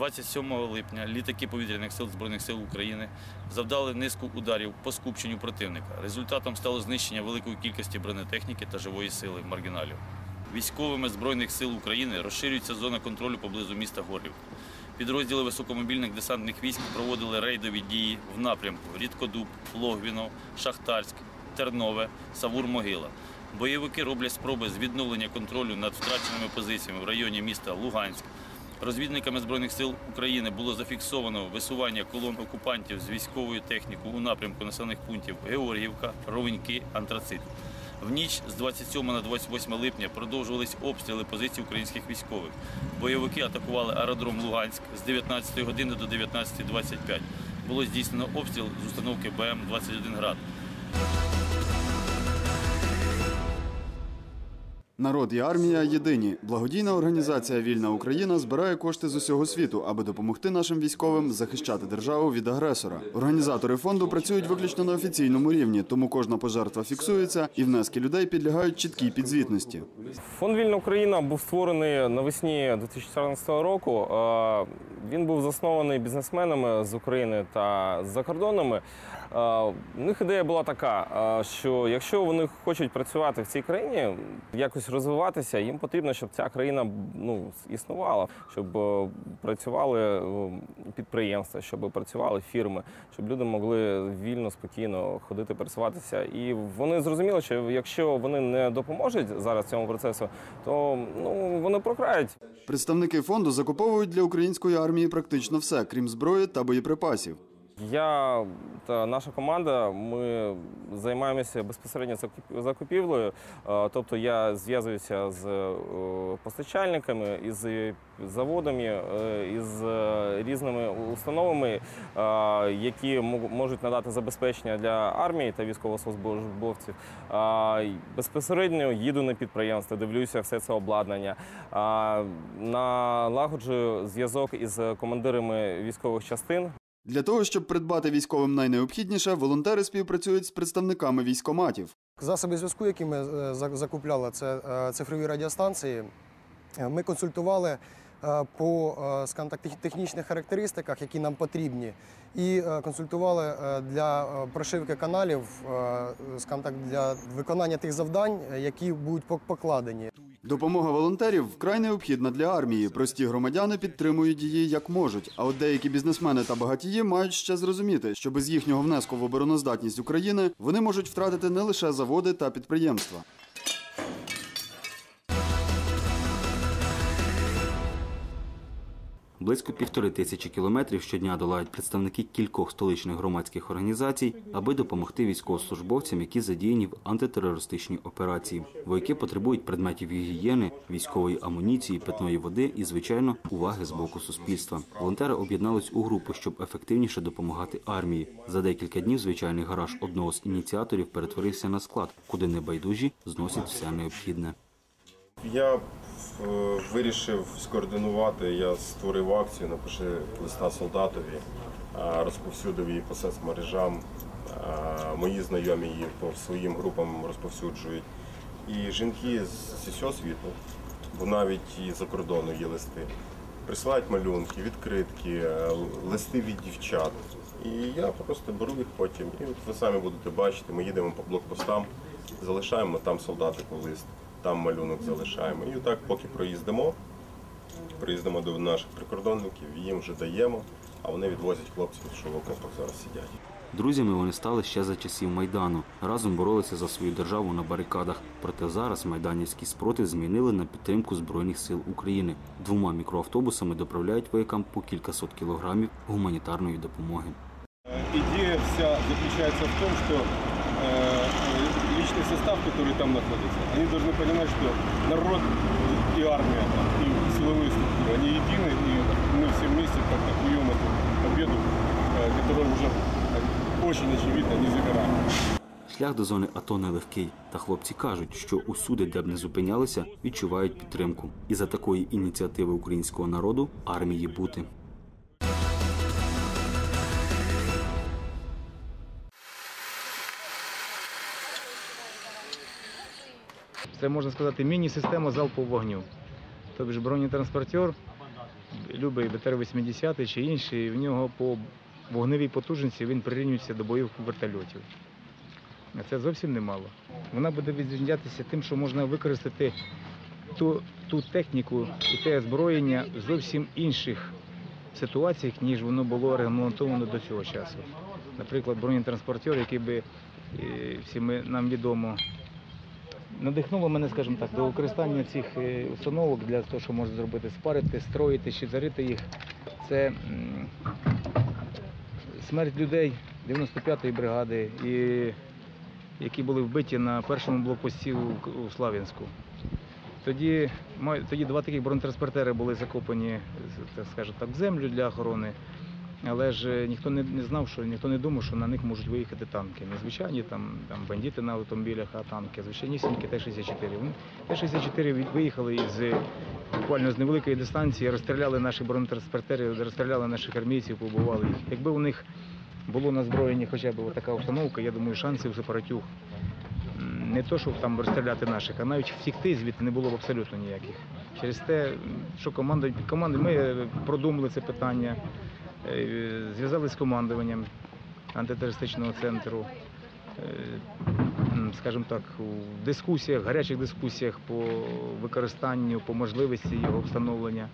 27 липня літаки повітряних сил Збройних сил України завдали низку ударів по скупченню противника. Результатом стало знищення великої кількості бронетехніки та живої сили маргіналів. Військовими Збройних сил України розширюється зона контролю поблизу міста Горлівка. Підрозділи високомобільних десантних військ проводили рейдові дії в напрямку Рідкодуб, Логвінов, Шахтарськ, Тернове, Савур-Могила. Бойовики роблять спроби з відновлення контролю над втраченими позиціями в районі міста Луганськ. Розвідниками Збройних сил України було зафіксовано висування колон окупантів з військовою технікою у напрямку населених пунктів Георгіївка, Ровеньки, Антрацит. В ніч з 27 на 28 липня продовжувались обстріли позицій українських військових. Бойовики атакували аеродром Луганськ з 19 години до 19.25. Було здійснено обстріл з установки БМ-21 «Град». Народ і армія єдині. Благодійна організація Вільна Україна збирає кошти з усього світу, аби допомогти нашим військовим захищати державу від агресора. Організатори фонду працюють виключно на офіційному рівні, тому кожна пожертва фіксується, і внески людей підлягають чіткій підзвітності. Фонд Вільна Україна був створений навесні 2014 року. Е, Він був заснований бізнесменами з України та з-за кордонами. У них ідея була така, що якщо вони хочуть працювати в цій країні, якось розвиватися, їм потрібно, щоб ця країна ну, існувала, щоб е, працювали е, підприємства, щоб працювали фірми, щоб люди могли вільно, спокійно ходити, пересуватися. І вони зрозуміли, що якщо вони не допоможуть зараз цьому процесу, то ну, вони прокрають. Представники фонду закуповують для української армії практично все, крім зброї та боєприпасів. Я та наша команда ми займаємося безпосередньо закуп- закупівлею. Е, Тобто я зв'язуюся з е, постачальниками, із заводами, е, із різними установами, які мо- можуть надати забезпечення для армії та військовослужбовців. Безпосередньо їду на підприємство, дивлюся все це обладнання. Налагоджую зв'язок із командирами військових частин, Для того, щоб придбати військовим найнеобхідніше, волонтери співпрацюють з представниками військоматів. Засоби зв'язку, які ми е, закупляли, це е, цифрові радіостанції. Е, Ми консультували по е, скажімо технічних характеристиках, які нам потрібні, і е, консультували е, для е, прошивки каналів, е, скажімо так, для виконання тих завдань, е, які будуть пок- покладені. Допомога волонтерів вкрай необхідна для армії. Прості громадяни підтримують її як можуть. А от деякі бізнесмени та багатії мають ще зрозуміти, що без їхнього внеску в обороноздатність України вони можуть втратити не лише заводи та підприємства. Близько півтори тисячі кілометрів щодня долають представники кількох столичних громадських організацій, аби допомогти військовослужбовцям, які задіяні в антитерористичній операції. Вояки потребують предметів гігієни, військової амуніції, питної води і, звичайно, уваги з боку суспільства. Волонтери об'єднались у групу, щоб ефективніше допомагати армії. За декілька днів звичайний гараж одного з ініціаторів перетворився на склад, куди небайдужі зносять все необхідне. Я е, вирішив скоординувати, я створив акцію, напиши листа солдатові, е, розповсюдив її по соцмережам. Е, Мої знайомі її по своїм групам розповсюджують. І жінки з усього світу, бо навіть і за кордону є листи. Присилають малюнки, відкритки, листи від дівчат. І я просто беру їх потім. І от ви самі будете бачити, ми їдемо по блокпостам, залишаємо там солдатику лист, там малюнок залишаємо. І отак, поки проїздимо, приїздимо до наших прикордонників, їм вже даємо, а вони відвозять хлопців, що в окопах зараз сидять. Друзями вони стали ще за часів майдану. Разом боролися за свою державу на барикадах. Проте зараз майданівський спротив змінили на підтримку збройних сил України. Двома мікроавтобусами доправляють воякам по кількасот кілограмів гуманітарної допомоги. Идея вся заключается в том, что э, личный состав, который там находится, они должны понимать, что народ и армия, и силовые структуры, они едины, и мы все вместе как-то куем эту победу, э, которая уже э, очень очевидно не за горами. Шлях до зони АТО нелегкий, та хлопці кажуть, що усюди, де б не зупинялися, відчувають підтримку. І за такої ініціативи українського народу армії бути. Це можна сказати міні-система залпового вогню. Тобто бронетранспортер любий БТР-80 чи інший, в нього по вогневій потужності він прирівнюється до бойових вертольотів. А це зовсім немало. Вона буде відрізнятися тим, що можна використати ту, ту техніку і те озброєння в зовсім інших ситуаціях, ніж воно було регламентовано до цього часу. Наприклад, бронетранспортер, який би е, всі ми, нам відомо, надихнуло мене, скажімо так, до використання цих е, установок для того, що можна зробити спарити, строїти чи зарити їх. Це смерть людей 95-ї бригади, і, які були вбиті на першому блокпості у, Слав'янську. Тоді, тоді два таких бронетранспортери були закопані, так скажемо так, в землю для охорони. Але ж е, ніхто не, не знав, що ніхто не думав, що на них можуть виїхати танки. Не звичайні там, там бандити на автомобілях, а танки, звичайні звичайнісінькі Т-64. Т-64 від- виїхали із е, буквально з невеликої дистанції, розстріляли наші бронетранспортери, розстріляли наших армійців, побували їх. Якби у них було на зброєнні хоча б така установка, я думаю, шансів у сепаратюг не то, щоб там розстріляти наших, а навіть втікти звідти не було б абсолютно ніяких. Через те, що команда, команди, ми е, продумали це питання, зв'язалися з командуванням антитерористичного центру. Е, Скажімо так, у дискусіях, гарячих дискусіях по використанню, по можливості його встановлення.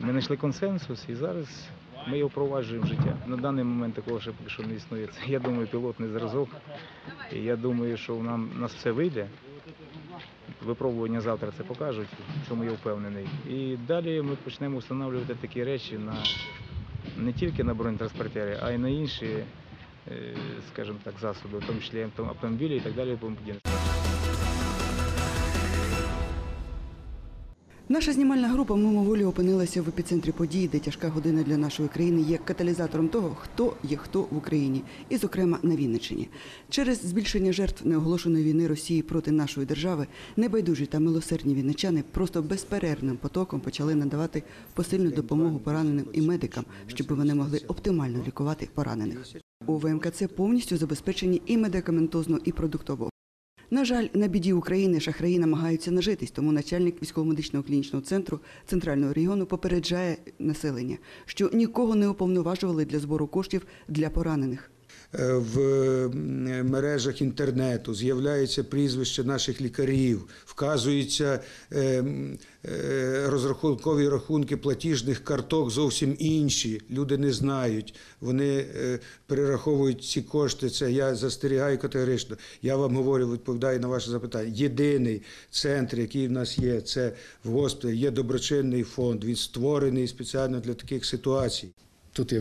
Ми знайшли консенсус і зараз ми його впроваджуємо в життя. На даний момент такого ще поки що не існує. Це, я думаю, пілотний зразок. І я думаю, що нам, нас все вийде. Випробування завтра це покажуть, в чому я впевнений. І далі ми почнемо встановлювати такі речі на, не тільки на бронетранспортери, а й на інші, е, скажімо так, засоби, в тому числі авто- автомобілі і так далі. Наша знімальна група мимоволі опинилася в епіцентрі подій, де тяжка година для нашої країни є каталізатором того, хто є хто в Україні, і, зокрема, на Вінниччині. Через збільшення жертв неоголошеної війни Росії проти нашої держави небайдужі та милосердні вінничани просто безперервним потоком почали надавати посильну допомогу пораненим і медикам, щоб вони могли оптимально лікувати поранених. У ВМКЦ повністю забезпечені і медикаментозно, і продуктово. На жаль, на біді України шахраї намагаються нажитись, тому начальник військово-медичного клінічного центру центрального регіону попереджає населення, що нікого не уповноважували для збору коштів для поранених. Е, в мережах інтернету з'являється прізвище наших лікарів, вказуються е, е, розрахункові рахунки платіжних карток зовсім інші. Люди не знають. Вони перераховують ці кошти. Це я застерігаю категорично. Я вам говорю, відповідаю на ваше запитання. Єдиний центр, який в нас є, це в госпіталі, є доброчинний фонд. Він створений спеціально для таких ситуацій. Тут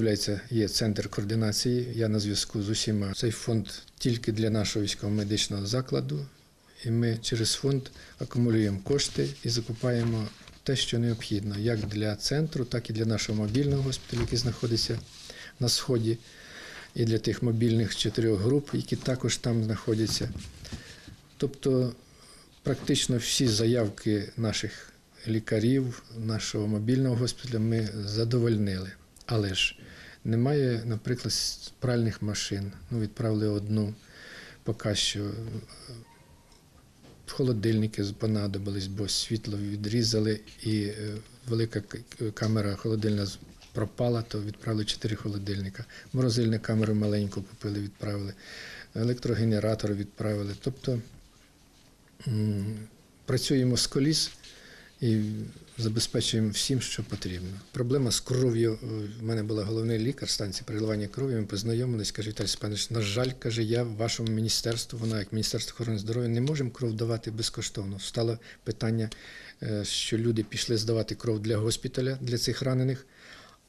є центр координації. Я на зв'язку з усіма. Цей фонд тільки для нашого військово-медичного закладу. І ми через фонд акумулюємо кошти і закупаємо те, що необхідно, як для центру, так і для нашого мобільного госпіталю, який знаходиться на сході, і для тих мобільних чотирьох груп, які також там знаходяться. Тобто, практично всі заявки наших лікарів, нашого мобільного госпіталю ми задовольнили. Але ж немає, наприклад, пральних машин. Ну, відправили одну поки що. е, Холодильники понадобились, бо світло відрізали, і е, велика камера холодильна пропала, то відправили чотири холодильника. Морозильну камеру маленьку купили, відправили, електрогенератор відправили. Тобто працюємо з коліс і забезпечуємо всім, що потрібно. Проблема з кров'ю. е, В мене була головний лікар станції переливання крові. Ми познайомились, каже Віталій Степанович, на жаль, каже, я в вашому міністерству, вона як Міністерство охорони здоров'я, не можемо кров давати безкоштовно. Стало питання, е, що люди пішли здавати кров для госпіталя, для цих ранених,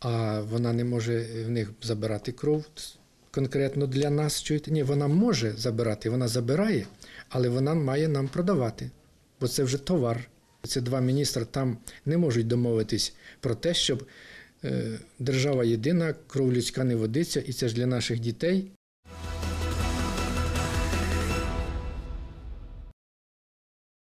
а вона не може в них забирати кров. Конкретно для нас чуєте? Ні, вона може забирати, вона забирає, але вона має нам продавати, бо це вже товар. Це два міністри там не можуть домовитись про те, щоб е, держава єдина, кров людська не водиться, і це ж для наших дітей,